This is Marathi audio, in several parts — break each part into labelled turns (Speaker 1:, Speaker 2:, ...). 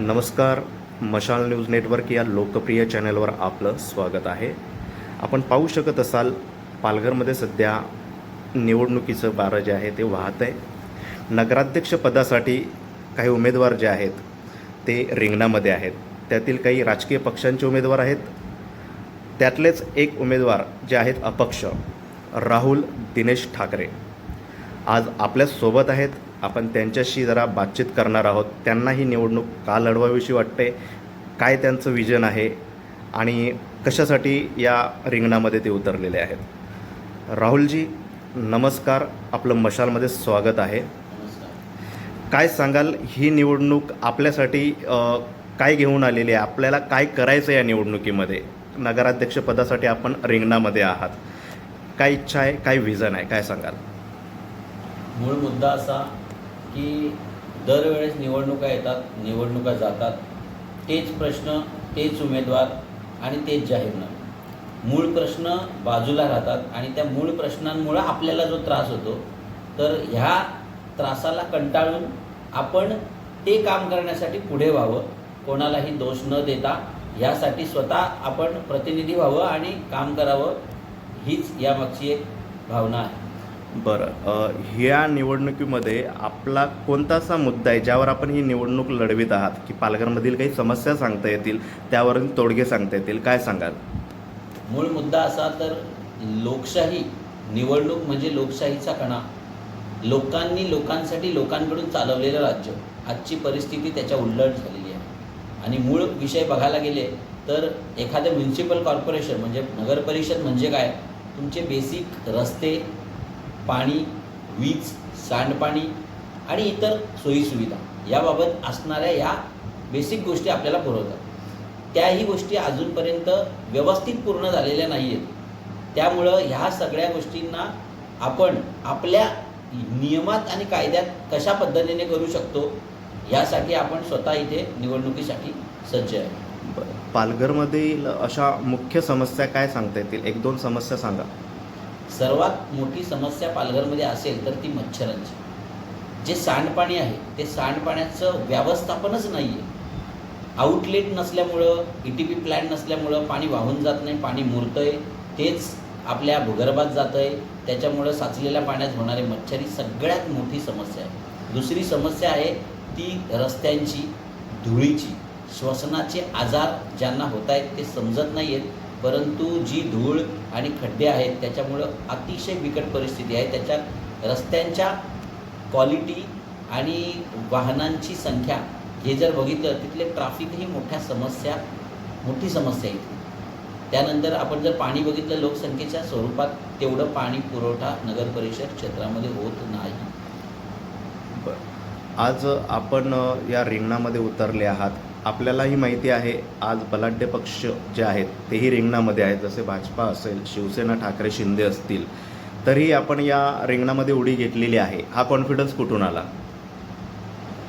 Speaker 1: नमस्कार मशाल न्यूज नेटवर्क या लोकप्रिय चॅनलवर आपलं स्वागत आहे. आपण पाहू शकत असाल पालघरमध्ये सध्या निवडणुकीचं बारं जे आहे ते वाहत आहे नगराध्यक्षपदासाठी काही उमेदवार जे आहेत ते रिंगणामध्ये आहेत. त्यातील काही राजकीय पक्षांचे उमेदवार आहेत. त्यातलेच एक उमेदवार जे आहेत अपक्ष राहुल दिनेश ठाकरे. आज आपल्यासोबत आहेत. आपण त्यांच्याशी जरा बातचीत करणार आहोत. त्यांना ही निवडणूक का लढवावीशी वाटते. काय त्यांचं विजन आहे? आणि कशासाठी या रिंगणामध्ये ते उतरलेले आहेत? राहुलजी नमस्कार. आपलं मशालमध्ये स्वागत आहे. काय सांगाल? ही निवडणूक आपल्यासाठी काय घेऊन आलेली आहे? आपल्याला काय करायचं या निवडणुकीमध्ये? नगराध्यक्षपदासाठी आपण रिंगणामध्ये आहात. काय इच्छा आहे? काय विजन आहे? काय सांगाल?
Speaker 2: मूळ मुद्दा असा की दरवेळेस निवडणुका येतात निवडणुका जातात. तेच प्रश्न तेच उमेदवार आणि तेच जाहीरनामे मूळ प्रश्न बाजूला राहतात आणि त्या मूळ प्रश्नांमुळं आपल्याला जो त्रास होतो तर ह्या त्रासाला कंटाळून आपण ते काम करण्यासाठी पुढे व्हावं कोणालाही दोष न देता यासाठी स्वतः आपण प्रतिनिधी व्हावं आणि काम करावं हीच यामागची एक भावना आहे.
Speaker 1: बरं ह्या निवडणुकीमध्ये आपला कोणता असा मुद्दा आहे ज्यावर आपण ही निवडणूक लढवित आहात? की पालघरमधील काही समस्या सांगता येतील त्यावर तोडगे सांगता येतील काय सांगाल?
Speaker 2: मूळ मुद्दा असा तर लोकशाही निवडणूक म्हणजे लोकशाहीचा कणा. लोकांनी लोकांसाठी लोकांकडून चालवलेलं राज्य. आजची परिस्थिती त्याच्या उल्लट झालेली आहे. आणि मूळ विषय बघायला गेले तर एखादं म्युन्सिपल कॉर्पोरेशन म्हणजे नगरपरिषद म्हणजे काय? तुमचे बेसिक रस्ते पाणी वीज सांडपाणी आणि इतर सोयीसुविधा याबाबत असणाऱ्या या बेसिक गोष्टी आपल्याला पुरवतात. त्याही गोष्टी अजूनपर्यंत व्यवस्थित पूर्ण झालेल्या नाही आहेत त्यामुळं ह्या सगळ्या गोष्टींना आपण आपल्या नियमात आणि कायद्यात कशा पद्धतीने करू शकतो यासाठी आपण स्वतः इथे निवडणुकीसाठी सज्ज आहे.
Speaker 1: पालघरमधील अशा मुख्य समस्या काय सांगता येतील? एक दोन समस्या सांगा.
Speaker 2: सर्वात मोठी समस्या पालघरमध्ये असेल तर ती मच्छरांची. जे सांडपाणी आहे ते सांडपाण्याचं व्यवस्थापनच नाही आहे आउटलेट नसल्यामुळं ई टी पी प्लॅन नसल्यामुळं पाणी वाहून जात नाही पाणी मुरतंय. तेच आपल्या भूगर्भात जातं आहे त्याच्यामुळं साचलेल्या पाण्यात होणारे मच्छर ही सगळ्यात मोठी समस्या आहे. दुसरी समस्या आहे ती रस्त्यांची धुळीची. श्वसनाचे आजार ज्यांना होत आहेत ते समजत नाही आहेत परंतु जी धूळ आणि खड्डे आहेत त्याच्यामुळं अतिशय बिकट परिस्थिती आहे. त्याच्यात रस्त्यांच्या क्वालिटी आणि वाहनांची संख्या हे जर बघितलं तिथले ट्राफिक ही मोठ्या समस्या मोठी समस्या आहे त्यानंतर आपण जर पाणी बघितलं लोकसंख्येच्या स्वरूपात तेवढं पाणी पुरवठा नगर परिषद क्षेत्रामध्ये होत नाही.
Speaker 1: बरं. आज आपण या रिंगणामध्ये उतरले आहात. आपल्यालाही माहिती आहे आज बलाढ्य पक्ष जे आहेत तेही रिंगणामध्ये आहेत. जसे भाजपा असेल शिवसेना ठाकरे शिंदे असतील तरी आपण या रिंगणामध्ये उडी घेतलेली आहे. हा कॉन्फिडन्स कुठून आला?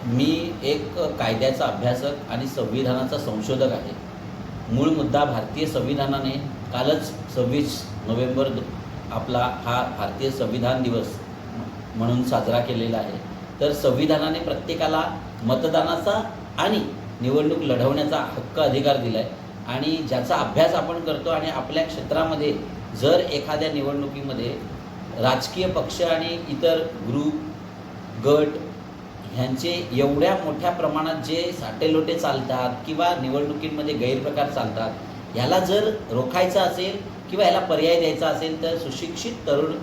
Speaker 2: मी एक कायद्याचा अभ्यासक आणि संविधानाचा संशोधक आहे. मूळ मुद्दा भारतीय संविधानाने कालच सव्वीस नोव्हेंबर आपला हा भारतीय संविधान दिवस म्हणून साजरा केलेला आहे. तर संविधानाने प्रत्येकाला मतदानाचा आणि निवडणूक लढवण्याचा हक्क अधिकार दिला आहे आणि ज्याचा अभ्यास आपण करतो आणि आपल्या क्षेत्रामध्ये जर एखाद्या निवडणुकीमध्ये राजकीय पक्ष आणि इतर ग्रुप गट ह्यांचे एवढ्या मोठ्या प्रमाणात जे साटेलोटे चालतात किंवा निवडणुकींमध्ये गैरप्रकार चालतात ह्याला जर रोखायचं असेल किंवा ह्याला पर्याय द्यायचा असेल तर सुशिक्षित तरुण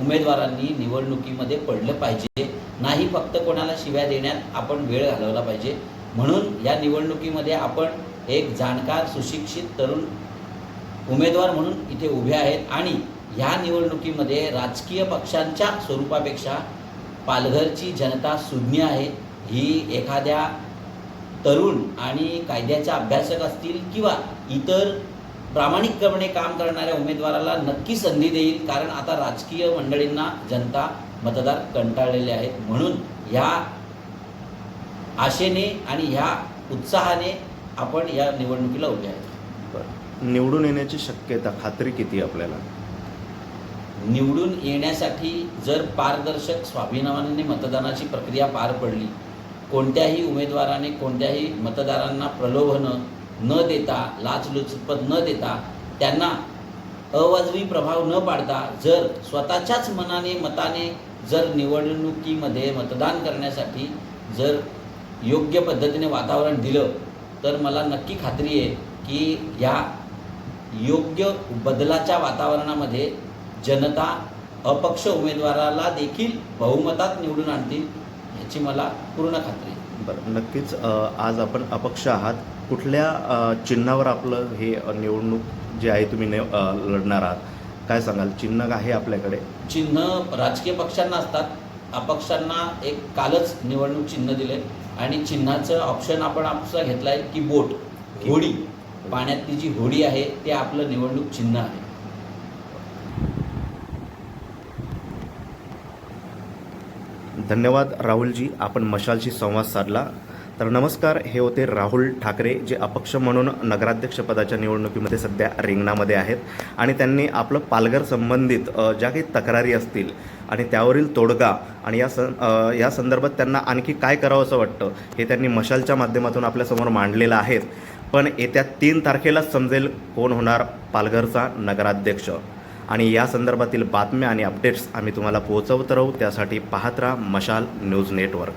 Speaker 2: उमेदवारांनी निवडणुकीमध्ये पडलं पाहिजे. नाही फक्त कोणाला शिव्या देण्यात आपण वेळ घालवला पाहिजे. म्हणून या निवडणुकीमध्ये आपण एक जाणकार सुशिक्षित तरुण उमेदवार म्हणून इथे उभे आहेत आणि ह्या निवडणुकीमध्ये राजकीय पक्षांच्या स्वरूपापेक्षा पालघरची जनता सुज्ञ आहे. ही एखाद्या तरुण आणि कायद्याच्या अभ्यासक असतील किंवा इतर प्रामाणिकपणे काम करणाऱ्या उमेदवाराला नक्की संधी देईल कारण आता राजकीय मंडळींना जनता मतदार कंटाळलेले आहेत. म्हणून ह्या आशेने आणि ह्या उत्साहाने आपण या निवडणुकीला उभे आहेत
Speaker 1: बरं. निवडून येण्याची शक्यता खात्री किती आपल्याला?
Speaker 2: निवडून येण्यासाठी जर पारदर्शक स्वाभिमानाने मतदानाची प्रक्रिया पार पडली कोणत्याही उमेदवाराने कोणत्याही मतदारांना प्रलोभनं न देता लाचलुचपत न देता त्यांना अवाजवी प्रभाव न पाडता जर स्वतःच्याच मनाने मताने जर निवडणुकीमध्ये मतदान करण्यासाठी जर योग्य पद्धतीने वातावरण दिलं तर मला नक्की खात्री आहे की या योग्य बदलाच्या वातावरणामध्ये जनता अपक्ष उमेदवाराला देखील बहुमतात निवडून आणतील ह्याची मला पूर्ण खात्री आहे.
Speaker 1: बरं नक्कीच आज आपण अपक्ष आहात. कुठल्या चिन्हावर आपलं हे निवडणूक जे आहे तुम्ही लढणार आहात? काय सांगाल? चिन्ह आहे आपल्याकडे?
Speaker 2: चिन्ह राजकीय पक्षांना असतात. अपक्षांना एक कालच निवडणूक चिन्ह दिले आणि चिन्हाचं ऑप्शन आपण आपला घेतला आहे की बोट होडी. पाण्यातली जी होडी आहे ते आपलं निवडणूक चिन्ह आहे.
Speaker 1: धन्यवाद राहुलजी आपण मशालशी संवाद साधला. तर नमस्कार हे होते राहुल ठाकरे जे अपक्ष म्हणून नगराध्यक्षपदाच्या निवडणुकीमध्ये सध्या रिंगणामध्ये आहेत. आणि त्यांनी आपलं पालघर संबंधित ज्या काही तक्रारी असतील आणि त्यावरील तोडगा आणि या सं या संदर्भात त्यांना आणखी काय करावं असं वाटतं हे त्यांनी मशालच्या माध्यमातून आपल्यासमोर मांडलेलं आहेत पण येत्या तीन तारखेलाच समजेल कोण होणार पालघरचा नगराध्यक्ष. आणि या संदर्भातील बातम्या आणि अपडेट्स आम्ही तुम्हाला पोहोचवत राहू त्यासाठी पाहत राहा मशाल न्यूज नेटवर्क.